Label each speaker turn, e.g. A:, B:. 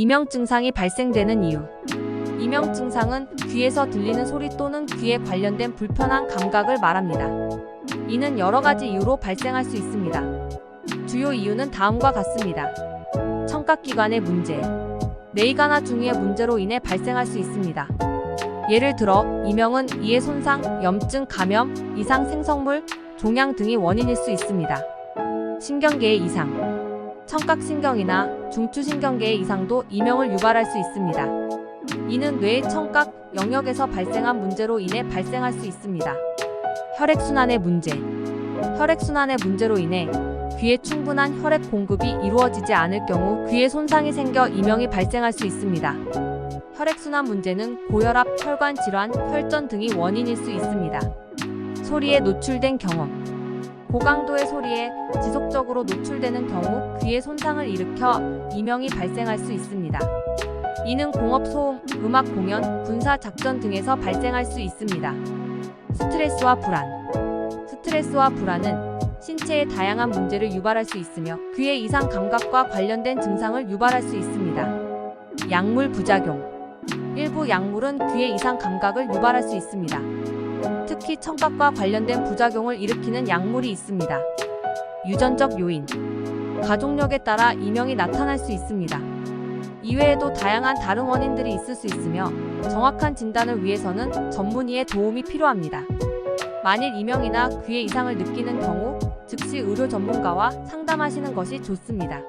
A: 이명 증상이 발생되는 이유. 이명 증상은 귀에서 들리는 소리 또는 귀에 관련된 불편한 감각을 말합니다. 이는 여러 가지 이유로 발생할 수 있습니다. 주요 이유는 다음과 같습니다. 청각기관의 문제. 뇌이가나 중이의 문제로 인해 발생할 수 있습니다. 예를 들어 이명은 이해 손상, 염증, 감염, 이상 생성물, 종양 등이 원인일 수 있습니다. 신경계의 이상. 청각신경이나 중추신경계의 이상도 이명을 유발할 수 있습니다. 이는 뇌의 청각 영역에서 발생한 문제로 인해 발생할 수 있습니다. 혈액순환의 문제. 혈액순환의 문제로 인해 귀에 충분한 혈액 공급이 이루어지지 않을 경우 귀에 손상이 생겨 이명이 발생할 수 있습니다. 혈액순환 문제는 고혈압, 혈관 질환, 혈전 등이 원인일 수 있습니다. 소리에 노출된 경험. 고강도의 소리에 지속적으로 노출되는 경우 귀에 손상을 일으켜 이명이 발생할 수 있습니다. 이는 공업 소음, 음악 공연, 군사 작전 등에서 발생할 수 있습니다. 스트레스와 불안. 스트레스와 불안은 신체에 다양한 문제를 유발할 수 있으며 귀의 이상 감각과 관련된 증상을 유발할 수 있습니다. 약물 부작용. 일부 약물은 귀의 이상 감각을 유발할 수 있습니다. 특히 청각과 관련된 부작용을 일으키는 약물이 있습니다. 유전적 요인. 가족력에 따라 이명이 나타날 수 있습니다. 이외에도 다양한 다른 원인들이 있을 수 있으며 정확한 진단을 위해서는 전문의의 도움이 필요합니다. 만일 이명이나 귀의 이상을 느끼는 경우 즉시 의료 전문가와 상담하시는 것이 좋습니다.